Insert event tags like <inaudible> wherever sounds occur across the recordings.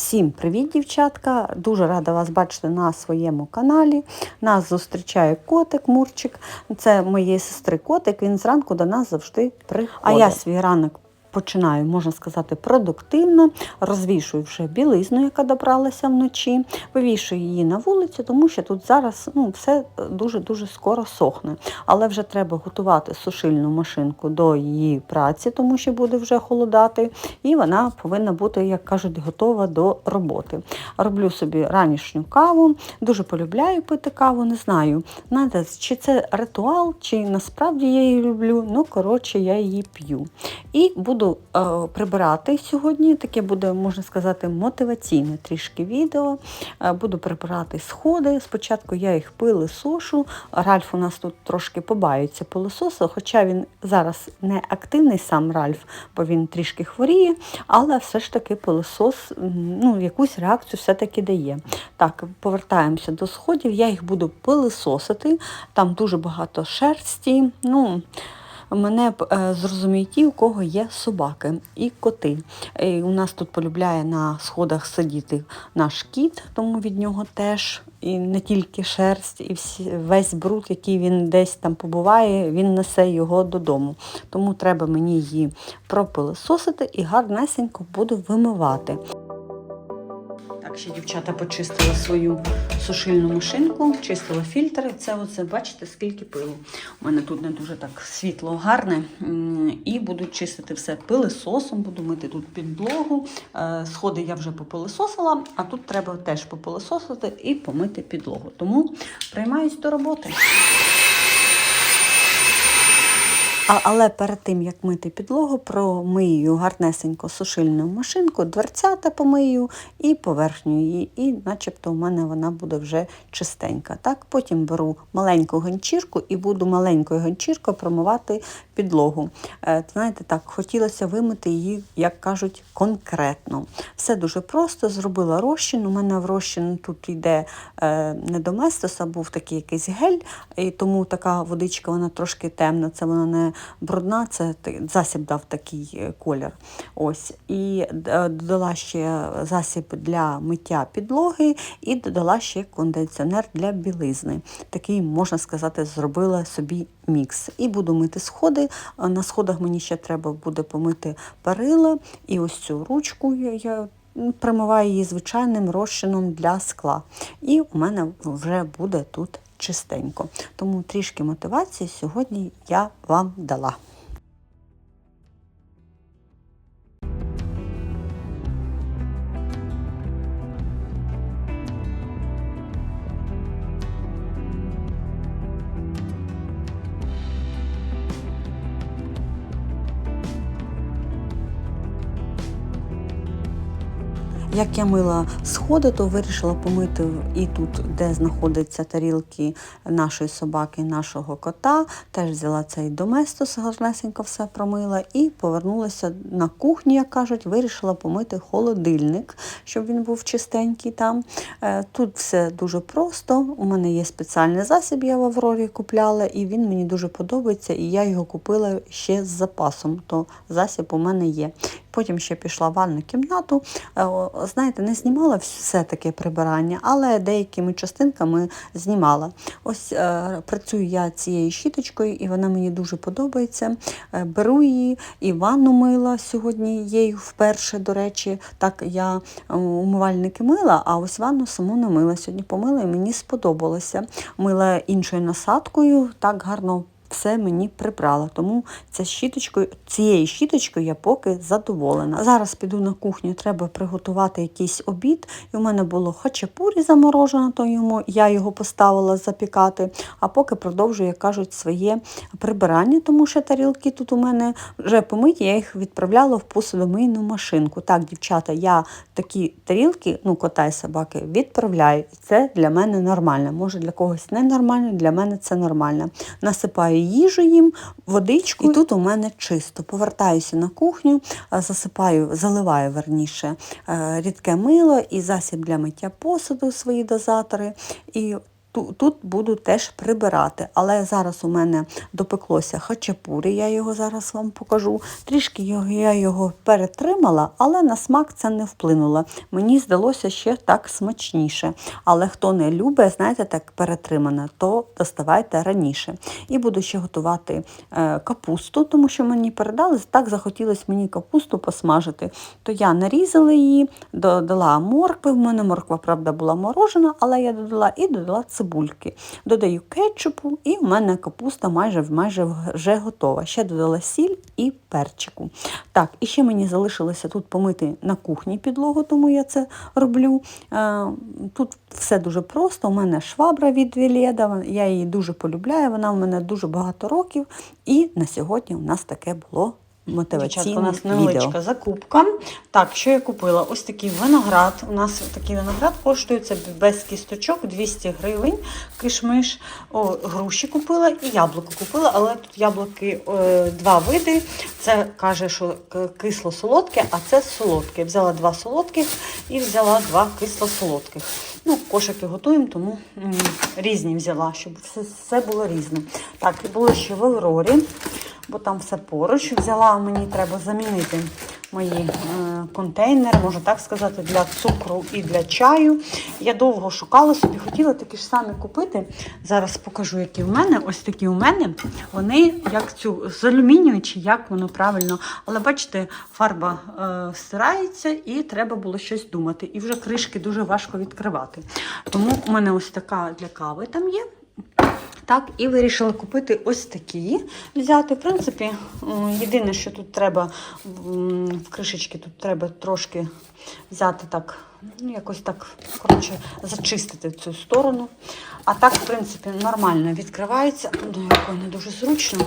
Всім привіт, дівчатка! Дуже рада вас бачити на своєму каналі. Нас зустрічає котик Мурчик. Це моєї сестри котик. Він зранку до нас завжди приходить. А я свій ранок починаю, можна сказати, продуктивно, розвішую вже білизну, яка добралася вночі, вивішую її на вулицю, тому що тут зараз ну, все дуже-дуже скоро сохне. Але вже треба готувати сушильну машинку до її праці, тому що буде вже холодати, і вона повинна бути, як кажуть, готова до роботи. Роблю собі ранішню каву, дуже полюбляю пити каву, не знаю, знаєте, чи це ритуал, чи насправді я її люблю. Ну, коротше, я її п'ю. І буду е, прибирати сьогодні. Таке буде, можна сказати, мотиваційне трішки відео. Е, буду прибирати сходи. Спочатку я їх пилисошу. Ральф у нас тут трошки побається пилососу, хоча він зараз не активний сам Ральф, бо він трішки хворіє, але все ж таки пилосос ну, якусь реакцію все-таки дає. Так, повертаємося до сходів. Я їх буду пилисосити. Там дуже багато шерсті. Ну, Мене е, зрозуміють ті, у кого є собаки і коти. І у нас тут полюбляє на сходах сидіти наш кіт, тому від нього теж і не тільки шерсть, і всі, весь бруд, який він десь там побуває, він несе його додому. Тому треба мені її пропилисосити і гарнесенько буду вимивати. Так, ще дівчата почистила свою сушильну машинку, чистила фільтри. Це оце, бачите, скільки пилу. У мене тут не дуже так світло гарне. І буду чистити все пилисосом, буду мити тут підлогу. Е, Сходи я вже попилисосила, а тут треба теж попилисосити і помити підлогу. Тому приймаюсь до роботи. Але перед тим, як мити підлогу, промию гарнесенько сушильну машинку, дверцята помию і поверхню її, і начебто у мене вона буде вже чистенька. Так? Потім беру маленьку ганчірку і буду маленькою ганчіркою промивати підлогу. Е, знаєте, так, хотілося вимити її, як кажуть, конкретно. Все дуже просто, зробила розчин. У мене в розчин тут йде е, не доместос, а був такий якийсь гель, і тому така водичка вона трошки темна, це вона не брудна, це засіб дав такий е, колір. Ось. І е, додала ще засіб для миття підлоги і додала ще кондиціонер для білизни. Такий, можна сказати, зробила собі мікс. І буду мити сходи. На сходах мені ще треба буде помити перила. І ось цю ручку я. Промиваю її звичайним розчином для скла. І у мене вже буде тут чистенько. Тому трішки мотивації сьогодні я вам дала. Як я мила сходи, то вирішила помити і тут, де знаходяться тарілки нашої собаки, нашого кота. Теж взяла цей доместос, гарнесенько все промила і повернулася на кухню, як кажуть, вирішила помити холодильник, щоб він був чистенький там. Е, Тут все дуже просто. У мене є спеціальний засіб, я в Аврорі купляла, і він мені дуже подобається, і я його купила ще з запасом. То засіб у мене є. Потім ще пішла в ванну кімнату. Е, Знаєте, не знімала все таке прибирання, але деякими частинками знімала. Ось е, працюю я цією щіточкою, і вона мені дуже подобається. Е, беру її і ванну мила сьогодні її вперше, до речі. Так я умивальники мила, а ось ванну саму не мила. Сьогодні помила і мені сподобалося. Мила іншою насадкою, так гарно все мені прибрала. Тому ця щіточкою, цією щіточкою я поки задоволена. Зараз піду на кухню, треба приготувати якийсь обід. І у мене було хачапурі заморожено, то йому я його поставила запікати. А поки продовжую, як кажуть, своє прибирання, тому що тарілки тут у мене вже помиті, я їх відправляла в посудомийну машинку. Так, дівчата, я такі тарілки, ну, кота і собаки, відправляю. І це для мене нормально. Може для когось ненормально, для мене це нормально. Насипаю їжу їм, водичку, і тут у мене чисто. Повертаюся на кухню, засипаю, заливаю верніше е, рідке мило і засіб для миття посуду, свої дозатори. І тут буду теж прибирати. Але зараз у мене допеклося хачапурі, я його зараз вам покажу. Трішки його, я його перетримала, але на смак це не вплинуло. Мені здалося ще так смачніше. Але хто не любить, знаєте, так перетримане, то доставайте раніше. І буду ще готувати е, капусту, тому що мені передали, так захотілося мені капусту посмажити. То я нарізала її, додала моркви. В мене морква, правда, була морожена, але я додала і додала цибульки. Додаю кетчупу, і в мене капуста майже, майже вже готова. Ще додала сіль і перчику. Так, і ще мені залишилося тут помити на кухні підлогу, тому я це роблю. Е, Тут все дуже просто. У мене швабра від Вілєда, я її дуже полюбляю, вона в мене дуже багато років. І на сьогодні у нас таке було мотиваційне Дівчатка, у нас відео. невеличка закупка. Так, що я купила? Ось такий виноград. У нас такий виноград коштує це без кісточок 200 гривень. Кишмиш. О, груші купила і яблуко купила, але тут яблуки е, два види. Це каже, що кисло-солодке, а це солодке. Взяла два солодких і взяла два кисло-солодких. Ну, кошики готуємо, тому м, різні взяла, щоб все, все було різне. Так, і було ще в Аврорі бо там все поруч. Взяла, мені треба замінити мої е, контейнери, можу так сказати, для цукру і для чаю. Я довго шукала собі, хотіла такі ж самі купити. Зараз покажу, які в мене. Ось такі у мене. Вони як цю з алюмінію, чи як воно правильно. Але бачите, фарба е, стирається і треба було щось думати. І вже кришки дуже важко відкривати. Тому у мене ось така для кави там є. Так, і вирішила купити ось такі. Взяти, в принципі, єдине, що тут треба в кришечки, тут треба трошки взяти так, ну, якось так, коротше, зачистити цю сторону. А так, в принципі, нормально відкривається. Ну, якось не дуже зручно.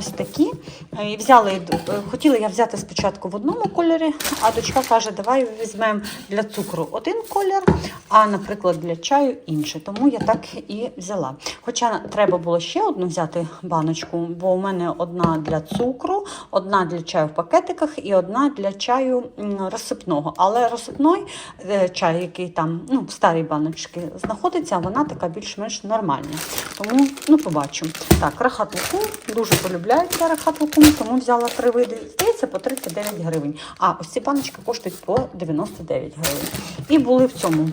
Ось такі. Е, І взяли, е, хотіла я взяти спочатку в одному кольорі, а дочка каже, давай візьмемо для цукру один колір, а, наприклад, для чаю інший. Тому я так і взяла. Хоча треба було ще одну взяти баночку, бо у мене одна для цукру, одна для чаю в пакетиках і одна для чаю розсипного. Але розсипний е, чай, який там ну, в старій баночці знаходиться, вона така більш-менш нормальна. Тому ну, побачимо. Так, рахат. Дуже полюбляють я рахат лукум, тому взяла три види. Здається, по 39 гривень. А ось ці баночки коштують по 99 гривень. І були в цьому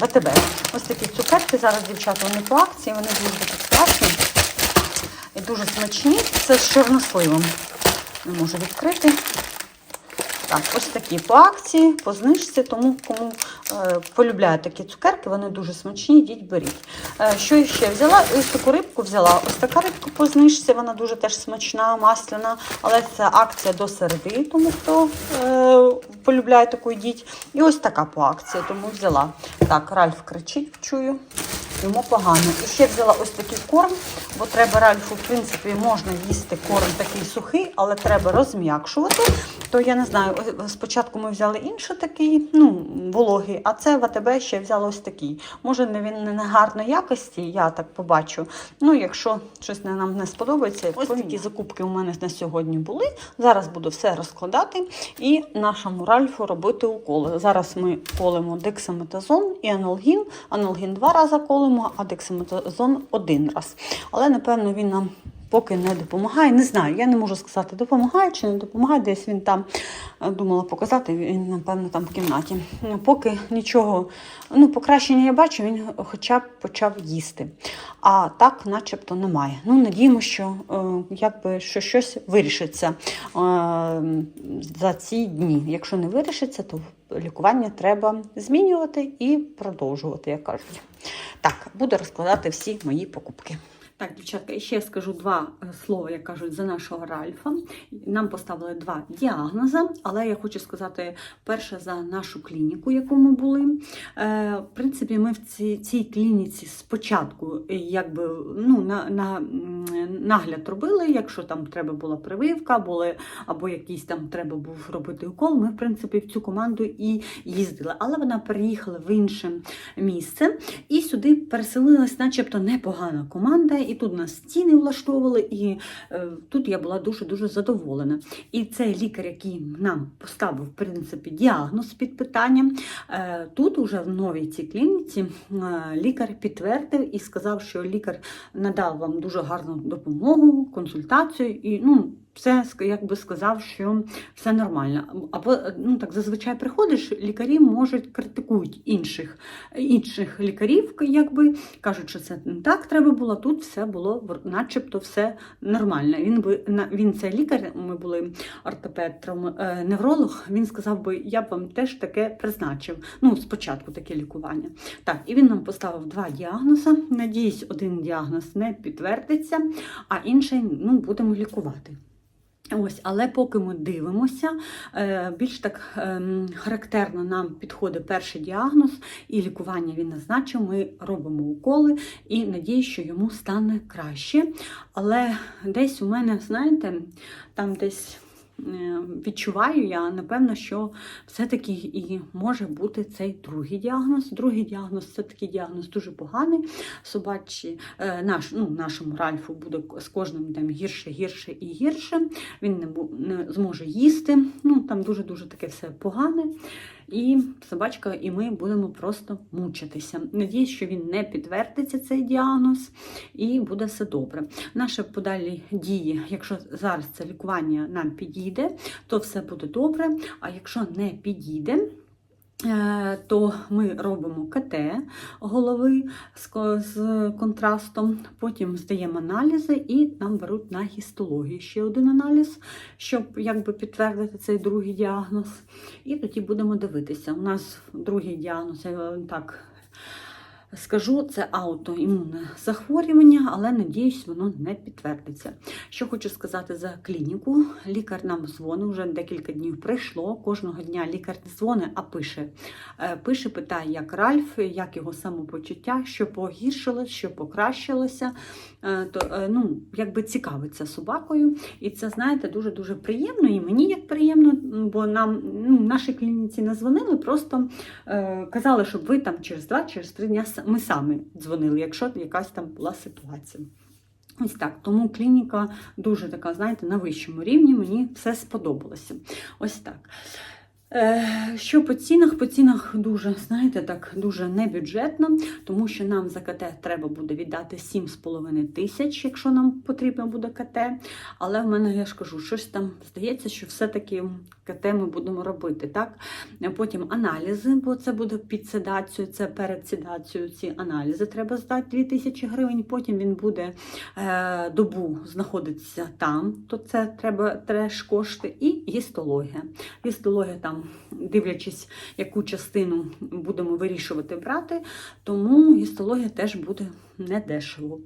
ВТБ. Ось такі цукерки зараз, дівчата, вони по акції, вони дуже такі класні і дуже смачні. Це з чорносливом. Не можу відкрити. Так, ось такі по акції, по знижці, тому кому е, полюбляють такі цукерки, вони дуже смачні, йдіть беріть. Е, що ще взяла? Ось таку рибку взяла. Ось така рибка по знижці, вона дуже теж смачна, масляна, але це акція до середи, тому хто е, полюбляє таку йдіть. І ось така по акції, тому взяла. Так, Ральф кричить, чую. Йому погано. І ще взяла ось такий корм, бо треба Ральфу, в принципі, можна їсти корм такий сухий, але треба розм'якшувати. То я не знаю, спочатку ми взяли інший такий, ну, вологий, а це в АТБ ще взяла ось такий. Може, він не гарної якості, я так побачу. Ну, якщо щось не, нам не сподобається, ось такі закупки у мене на сьогодні були. Зараз буду все розкладати і нашому Ральфу робити уколи. Зараз ми колемо дексаметазон і аналгін. Аналгін два рази колемо, а дексаметазон один раз. Але, напевно, він нам поки не допомагає. Не знаю, я не можу сказати, допомагає чи не допомагає. Десь він там е, думала показати, він, напевно, там в кімнаті. Ну, Поки нічого, ну, покращення я бачу, він хоча б почав їсти. А так, начебто, немає. Ну, надіємося, що, е, якби, що щось вирішиться е, за ці дні. Якщо не вирішиться, то лікування треба змінювати і продовжувати, як кажуть. Так, буду розкладати всі мої покупки. Так, дівчатка, ще скажу два е, слова, як кажуть, за нашого Ральфа. Нам поставили два діагнози, але я хочу сказати перше за нашу клініку, яку ми були. Е, в принципі, ми в цій, цій клініці спочатку е, якби, ну, на, на, нагляд робили, якщо там треба була прививка, були, або якийсь там треба був робити укол. Ми, в принципі, в цю команду і їздили. Але вона переїхала в інше місце і сюди переселилась, начебто, непогана команда. І тут нас стіни влаштовували, і е, тут я була дуже-дуже задоволена. І цей лікар, який нам поставив, в принципі, діагноз під питанням, е, тут уже в новій цій клініці е, лікар підтвердив і сказав, що лікар надав вам дуже гарну допомогу, консультацію і ну. Все ск- якби сказав, що все нормально. Або ну так зазвичай приходиш, лікарі можуть критикують інших, інших лікарів, якби кажуть, що це не так треба було. Тут все було начебто все нормально. Він би на- він це лікар. Ми були ортопед, е, невролог. Він сказав би, я б вам теж таке призначив. Ну спочатку таке лікування. Так, і він нам поставив два діагнози. Надіюсь, один діагноз не підтвердиться, а інший ну будемо лікувати. Ось, але поки ми дивимося, е, більш так ем, характерно нам підходить перший діагноз, і лікування він назначив. Ми робимо уколи і надіюсь, що йому стане краще. Але десь у мене, знаєте, там десь. Е, Відчуваю я, напевно, що все-таки і може бути цей другий діагноз. Другий діагноз це такий діагноз дуже поганий. Собачі, е, наш, ну, нашому Ральфу буде з кожним днем гірше, гірше і гірше. Він не, не зможе їсти. Ну, там дуже-дуже таке все погане. І собачка, і ми будемо просто мучитися. Надіюсь, що він не підтвердиться цей діагноз, і буде все добре. Наші подалі дії, якщо зараз це лікування нам підійде, то все буде добре. А якщо не підійде, е, то ми робимо КТ голови з, контрастом, потім здаємо аналізи і нам беруть на гістологію ще один аналіз, щоб якби підтвердити цей другий діагноз. І тоді будемо дивитися. У нас другий діагноз, так скажу, це аутоімунне захворювання, але надіюсь, воно не підтвердиться. Що хочу сказати за клініку. Лікар нам дзвонить, вже декілька днів прийшло. Кожного дня лікар не дзвонить, а пише. Е, Пише, питає, як Ральф, як його самопочуття, що погіршилось, що покращилося. Е, То, е, ну, якби цікавиться собакою. І це, знаєте, дуже-дуже приємно. І мені як приємно, бо нам ну, нашій клініці не дзвонили, просто казали, щоб ви там через два, через три дня ми самі дзвонили, якщо якась там була ситуація. Ось так. Тому клініка дуже така, знаєте, на вищому рівні. Мені все сподобалося. Ось так. Е, Що по цінах? По цінах дуже, знаєте, так дуже небюджетно, тому що нам за КТ треба буде віддати 7,5 тисяч, якщо нам потрібно буде КТ. Але в мене, я ж кажу, щось там здається, що все-таки КТ ми будемо робити. так? Потім аналізи, бо це буде під седацією, це перед седацією ці аналізи треба здати 2 тисячі гривень. Потім він буде е, добу знаходитися там, то це треба треш кошти. І гістологія. Гістологія там, дивлячись, яку частину будемо вирішувати брати, тому гістологія теж буде недешево.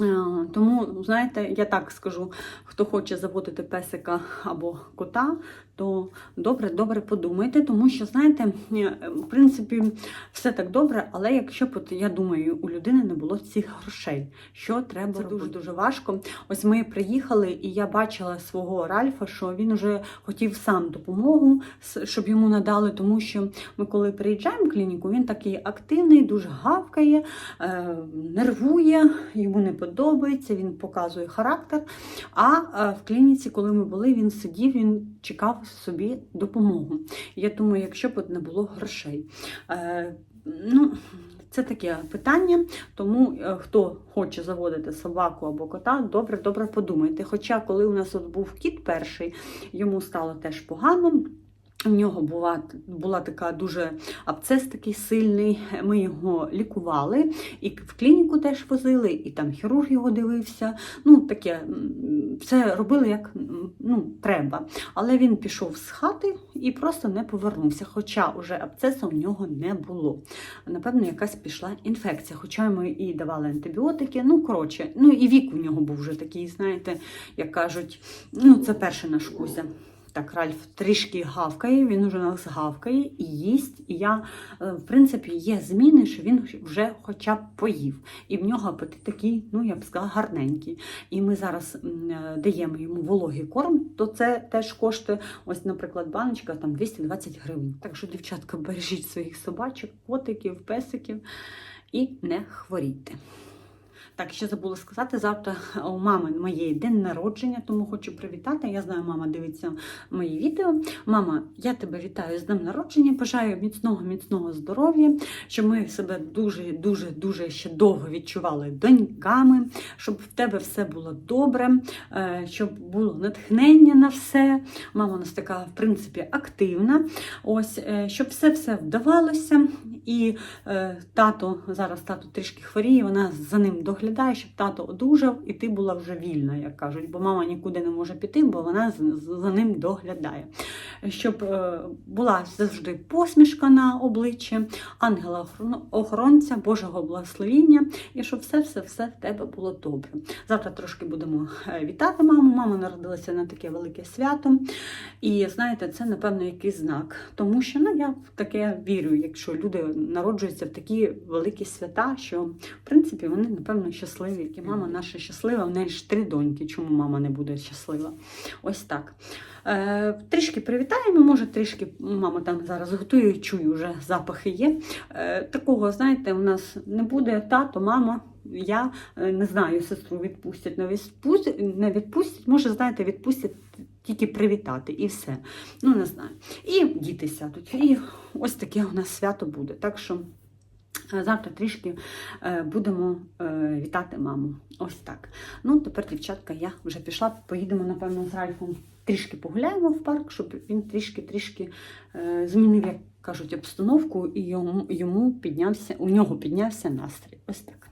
Е, Тому, знаєте, я так скажу, хто хоче заводити песика або кота, то добре, добре подумайте, тому що, знаєте, е, в принципі, все так добре, але якщо б, я думаю, у людини не було цих грошей, що треба Це дуже дуже важко. Ось ми приїхали, і я бачила свого Ральфа, що він вже хотів сам допомогу, щоб йому надали, тому що ми, коли приїжджаємо в клініку, він такий активний, дуже гавкає, е, нервує, йому не подобається, він показує характер. А е, в клініці, коли ми були, він сидів, він чекав собі допомогу. Я думаю, якщо б не було грошей. Е, ну, це таке питання, тому е, хто хоче заводити собаку або кота, добре, добре подумайте. Хоча, коли у нас от був кіт перший, йому стало теж погано. У нього була, була така дуже абцес такий сильний. Ми його лікували, і в клініку теж возили, і там хірург його дивився. Ну, таке все робили як ну, треба. Але він пішов з хати і просто не повернувся. Хоча уже абцесу в нього не було. Напевно, якась пішла інфекція. Хоча ми і давали антибіотики. Ну, коротше, ну і вік у нього був вже такий, знаєте, як кажуть, ну це перший наш Кузя. Так, Ральф трішки гавкає, він уже нас гавкає і їсть. І я, е, в принципі, є зміни, що він вже хоча б поїв. І в нього апетит такий, ну я б сказала, гарненький. І ми зараз е, даємо йому вологий корм, то це теж коштує, ось, наприклад, баночка там 220 гривень. Так що, дівчатка, <laughs> бережіть своїх собачок, котиків, песиків і не хворійте. Так, ще забула сказати, завтра у мами моєї день народження, тому хочу привітати. Я знаю, мама дивиться мої відео. Мама, я тебе вітаю з днем народження. Бажаю міцного, міцного здоров'я, щоб ми себе дуже, дуже, дуже ще довго відчували доньками, щоб в тебе все було добре, е, щоб було натхнення на все. Мама у нас така, в принципі, активна. Ось, е, щоб все все вдавалося. І е, тато зараз тато трішки хворіє, вона за ним доглядає, щоб тато одужав, і ти була вже вільна, як кажуть, бо мама нікуди не може піти, бо вона за ним доглядає. Щоб е, була завжди посмішка на обличчі, ангела охоронця, Божого благословіння, і щоб все, все, все в тебе було добре. Завтра трошки будемо е, вітати маму. Мама народилася на таке велике свято. І знаєте, це напевно якийсь знак. Тому що ну, я в таке вірю, якщо люди народжуються в такі великі свята, що в принципі вони напевно щасливі. І мама наша щаслива, в неї ж три доньки. Чому мама не буде щаслива? Ось так. Е, трішки привітаємо, може, трішки мама там зараз готує, чую, вже запахи є. Е, такого, знаєте, у нас не буде тато, мама. Я е, не знаю, сестру відпустять, не відпустять, не відпустять, може, знаєте, відпустять тільки привітати і все. Ну, не знаю. І діти сядуть. І ось таке у нас свято буде. Так що завтра трішки е, будемо е, вітати маму. Ось так. Ну, тепер, дівчатка, я вже пішла, поїдемо, напевно, з Ральфом. Трішки погуляємо в парк, щоб він трішки-трішки е, змінив, як кажуть, обстановку, і йому, йому піднявся, у нього піднявся настрій. Ось так.